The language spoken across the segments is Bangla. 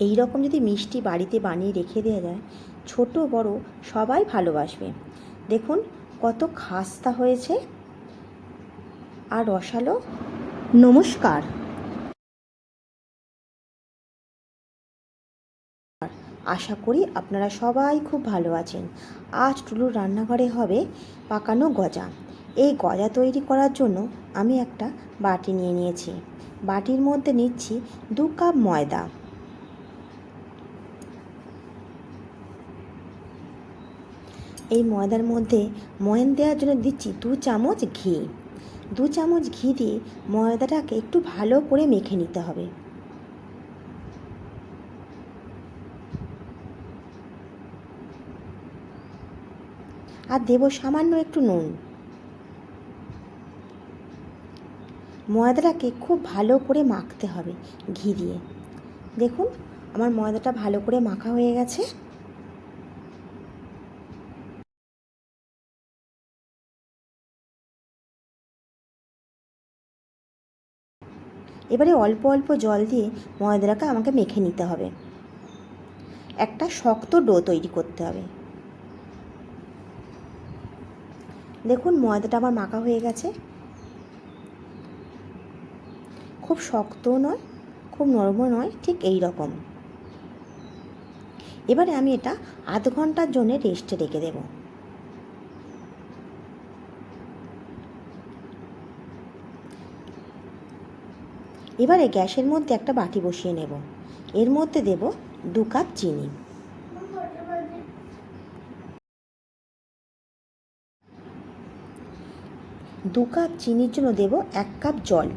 এই রকম যদি মিষ্টি বাড়িতে বানিয়ে রেখে দেওয়া যায়, ছোট বড় সবাই ভালোবাসবে। দেখুন কত খাস্তা হয়েছে। আর রসালো, নমস্কার। আশা করি আপনারা সবাই খুব ভালো আছেন। আজ টুলুর রান্নাঘরে হবে পাকানো গজা। এই গজা তৈরি করার জন্য আমি একটা বাটি নিয়ে নিয়েছি। বাটির মধ্যে নিচ্ছি দু কাপ ময়দা। এই ময়দার মধ্যে ময়ান দেওয়ার জন্য দিচ্ছি দু চামচ ঘি। দু চামচ ঘি দিয়ে ময়দাটাকে একটু ভালো করে মেখে নিতে হবে। আর দেব সামান্য একটু নুন। ময়দাটাকে খুব ভালো করে মাখতে হবে ঘি দিয়ে। দেখুন, আমার ময়দাটা ভালো করে মাখা হয়ে গেছে। এবারে অল্প অল্প জল দিয়ে ময়দাটাকে আমাকে মেখে নিতে হবে। একটা শক্ত ডো তৈরি করতে হবে। দেখুন, ময়দাটা আমার মাখা হয়ে গেছে। খুব শক্তও নয়, খুব নরমও নয়, ঠিক এই রকম। এবারে আমি এটা আধ ঘণ্টার জন্য রেস্টে রেখে দেব। এবারে গ্যাসের মধ্যে একটা বাটি বসিয়ে নেব। এর মধ্যে দেব দু কাপ চিনি। দু কাপ চিনির জন্য দেব এক কাপ জল।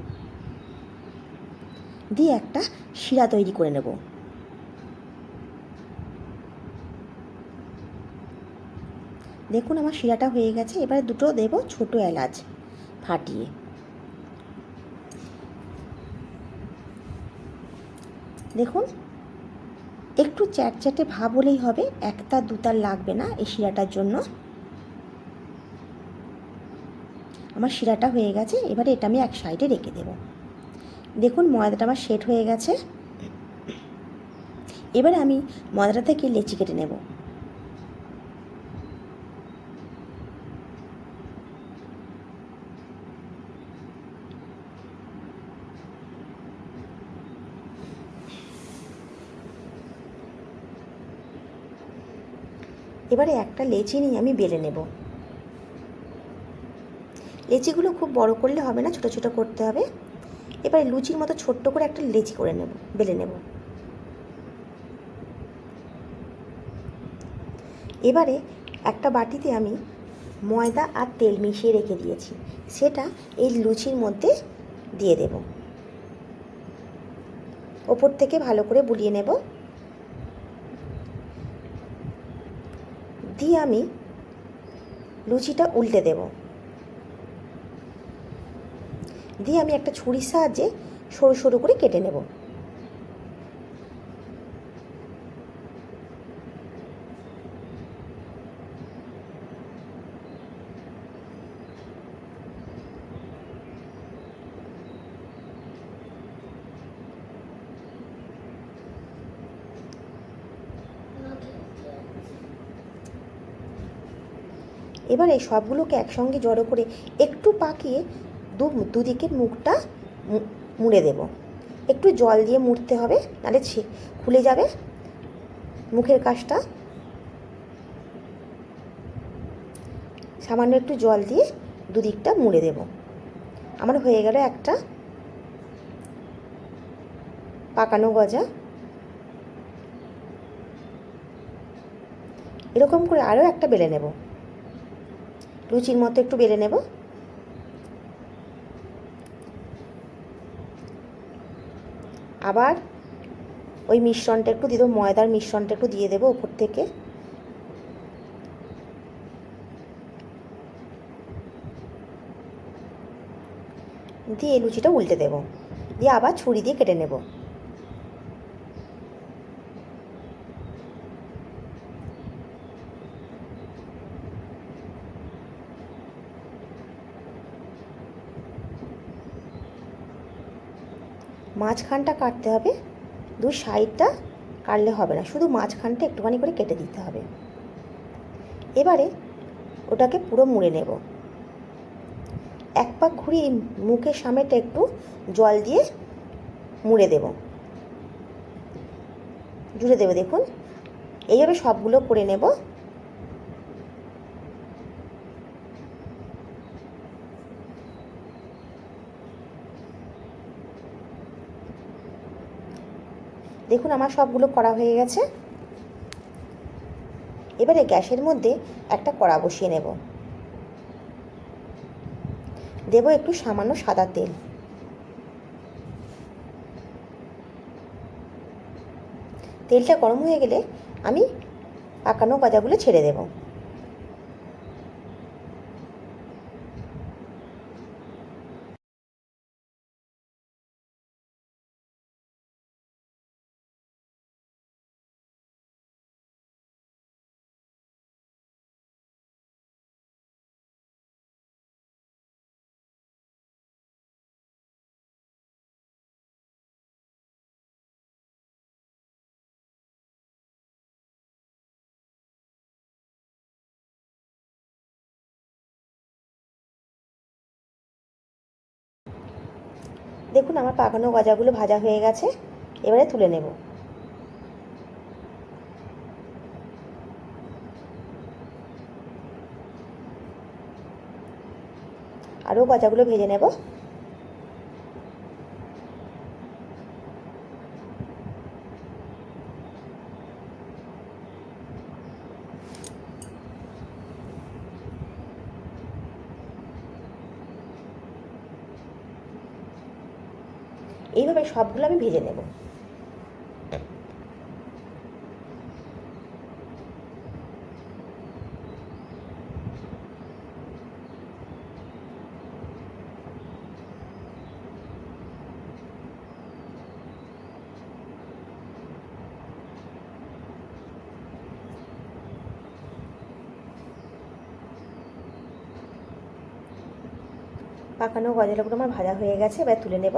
দিয়ে একটা শিরা তৈরি করে নেব। দেখুন আমার শিরাটা হয়ে গেছে। এবারে দুটো দেব ছোট এলাচ ফাটিয়ে। দেখুন, একটু চ্যাটচ্যাটে ভাব হলেই হবে, একটা দুতার লাগবে না এই শিরাটার জন্য। আমার শিরাটা হয়ে গেছে, এবারে এটা আমি এক সাইডে রেখে দেব। দেখুন, ময়দাটা আমার সেট হয়ে গেছে। এবারে আমি ময়দাটা থেকে লেচি কেটে নেব। এবারে একটা লেচি নিয়ে আমি বেলে নেব। লেচিগুলো খুব বড় করলে হবে না, ছোট ছোট করতে হবে। এবারে লুচির মতো ছোট্ট করে একটা লেচি করে নেব, বেলে নেব। এবারে একটা বাটিতে আমি ময়দা আর তেল মিশিয়ে রেখে দিয়েছি, সেটা এই লুচির মধ্যে দিয়ে দেব। ওপর থেকে ভালো করে বুলিয়ে নেব। দিয়ে আমি লুচিটা উল্টে দেব। দিয়ে আমি একটা ছুরির সাহায্যে সরু সরু করে কেটে নেব। এবার এই সবগুলোকে একসঙ্গে জড়ো করে একটু পাকিয়ে দু, দুদিকের মুখটা মুড়ে দেব। একটু জল দিয়ে মুড়তে হবে, নাহলে ছি, খুলে যাবে। মুখের কাজটা সামান্য একটু জল দিয়ে দুদিকটা মুড়ে দেব। আমার হয়ে গেল একটা পাকানো গজা। এরকম করে আরও একটা বেলে নেব। লুচির মতো একটু বেলে নেব। আবার ওই মিশ্রণটা একটু দিয়ে দেবো, ময়দার মিশ্রণটা একটু দিয়ে দেবো উপর থেকে। দিয়ে লুচিটা উল্টে দেব। দিয়ে আবার ছুরি দিয়ে কেটে নেব। মাঝখানটা কাটতে হবে। দু সাইডটা কাটলে হবে না। শুধু মাঝখানটা একটুখানি করে কেটে দিতে হবে। এবারে ওটাকে পুরো মুড়ে নেব। এক পাক ঘুরিয়ে মুখের সামনেটা একটু জল দিয়ে মুড়ে দেব। জুড়ে দেবো, দেখুন। এইভাবে সবগুলো করে নেব। দেখুন আমার সবগুলো করা হয়ে গেছে। এবারে গ্যাসের মধ্যে একটা কড়া বসিয়ে নেব। দেব একটু সামান্য সাদা তেল। তেলটা গরম হয়ে গেলে আমি পাকানো গজাগুলো ছেড়ে দেব। দেখুন আমার পাকানো গজাগুলো ভাজা হয়ে গেছে এবারে তুলে নেব। আরও গজাগুলো ভেজে নেব। এইভাবে সবগুলো আমি ভেজে নেব। পাকানো গজালাগুলো আমার ভাজা হয়ে গেছে এবার তুলে নেব।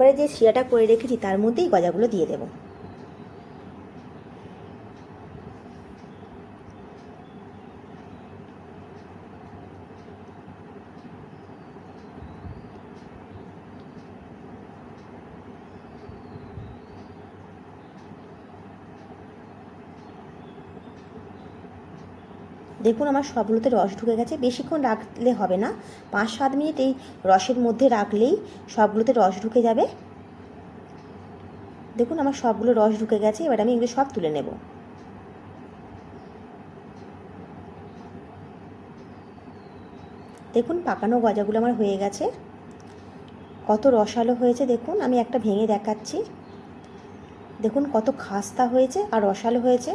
এবারে যে শিরাটা করে রেখেছি তার মধ্যেই গজাগুলো দিয়ে দেবো। দেখুন আমার সবগুলোতে রস ঢুকে গেছে। বেশিক্ষণ রাখলে হবে না। পাঁচ সাত মিনিট এই রসের মধ্যে রাখলেই সবগুলোতে রস ঢুকে যাবে। দেখুন আমার সবগুলো রস ঢুকে গেছে। এবার আমি এগুলো সব তুলে নেব। দেখুন পাকানো গজাগুলো আমার হয়ে গেছে। কত রসালো হয়েছে দেখুন। আমি একটা ভেঙে দেখাচ্ছি। দেখুন কত খাস্তা হয়েছে আর রসালো হয়েছে।